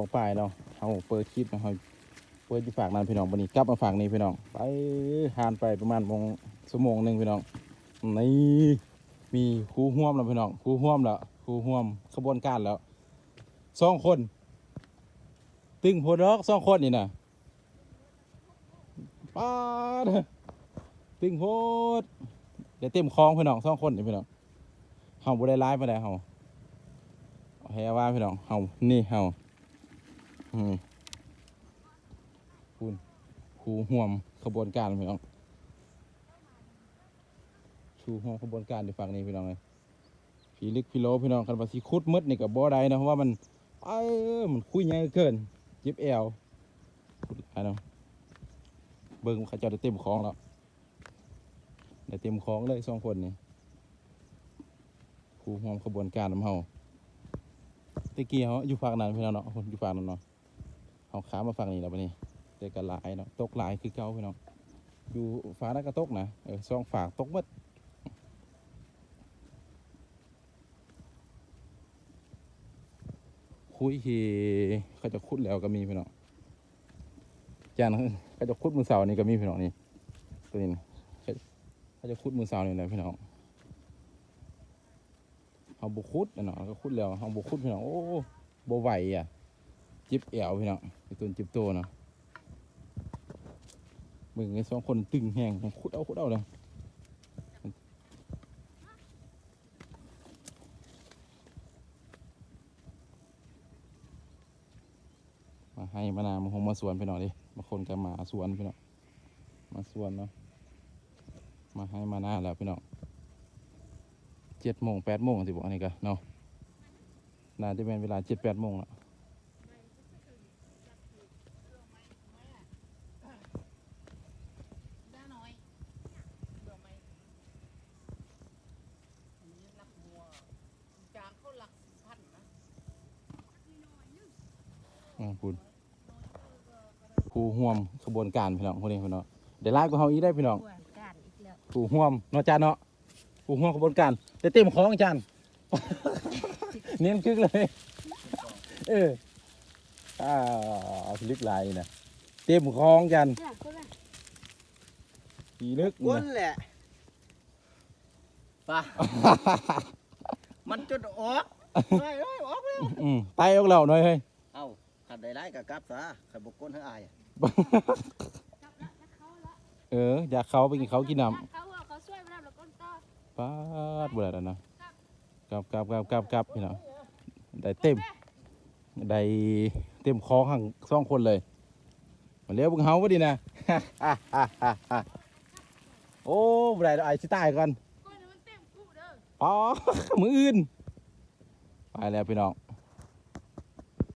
องปลายเนาะเฮาเปิดคลิปนะเฮาเปิดที่ฝากนั้นพี่น้องวันนี้กลับมาฝากนี้พี่น้อง ไปหานไปประมาณมงชั่วโมงหนึ่งพี่น้องนี่มีครูห่วมแล้วพี่น้องครูห่วมแล้วครูห่วมขบวนการแล้วสองคน ตึงโพดอกสองคนนี่นะป้าดตึงโพดเดี๋ยวเต็มคลองพี่น้องสองคนนี่พี่น้องเฮาบ่ได้ร้ายมาได้เฮาเอาให้ว่าพี่น้องเฮานี่เฮา อืมคุณครูห่วมขบวนการพี่น้องชูห่วมขบวนการในฝั่งนี้พี่น้องเลยผีลึกผีโลพี่น้องคันว่าสิคุดมืดนี่กับบ่ได้นะเพราะว่ามันเออมันคุยใหญ่เกินเจ็บแอวพูดหลายเนาะเบิ่งขาเจะได้เต็มของแล้วได้เต็มของเลยสองคนนี่ครูห่วมขบวนการนำเฮาตะเกี้เขาอยู่ฝั่งนั้นพี่น้องเนาะอยู่ฝั่งนั้นเนาะ เขาขามาฝั่งนี้แล้วปะนี่เจอกันหลายเนาะตกหลายคือเก่าพี่น้องอยู่ฟ้านั้นก็ตกนะเออสองฝากตกหมดคุยทีเขาจะคุดแล้วก็มีพี่น้องจานเขาจะคุดมือเสานี่ก็มีพี่น้องนี่ตัวนี้นเขาจะคุดมือเสานี่แหละพี่น้องเขาบุคุดนะเนาะเขาคุดแล้วเขาบุคุดพี่น้องโอ้บไหวอะ จิบแอวพี่น้องไอตัวจิบโตเนาะมึงไอ้สองคนตึงแหงคุดเอาคุดเอาเลยมาให้มานามาหงมาสวนพี่น้องดิมาคนกันมาสวนพี่น้องมาสวนเนาะมาให้มานาแล้วพี่น้องเจ็ดโมงแปดโมงสิบอกอันนี้ก็เนาะน่าจะเป็นเวลาเจ็ดแปดโมงและ ด้าน้อยเบื่อไหมอันนี้รักมัวจางเขาหลักพันนะ อืมคุณผู้ห่วมขบวนการพี่น้องคนนี้พี่น้องเดี๋ยวไล่ก็เฮาอีกได้พี่น้องกวนการอีกแล้วผู้ห่วมเนาะจานเนาะผู้ห่วมขบวนการแต่เต็มของจาน เนียนคึกเลย เอออ่าเอาพิลึกลายนะเต็มของจานเนี่ยคนละพีลึกก้นนะ แหละป่ะ มันจุดออกไล่ไล่ออกแล้ว อืมไตออกแล้วหน่อยเฮ้ยเอ้าขัด ได้ไล่กับกลับซะขัดบกก้นให้อายเออ อยากเขาไปกินเขากินน้เขาเอาเขาช่วยมาแล้วแล้วก็ต่อำปาดบ่ได้แล้วนะกลับกลับกลับกลับกลับพี่น้องได้เต็มได้เต็มคอข้างสองคนเลยมาเลี้ยวเบึงเฮาพอดีนะโอ้บ่ได้แล้วไอ้สิตายก่อนก้นมันเต็มกูเด้ออ๋อมืออื่นไปแล้วพี่น้อง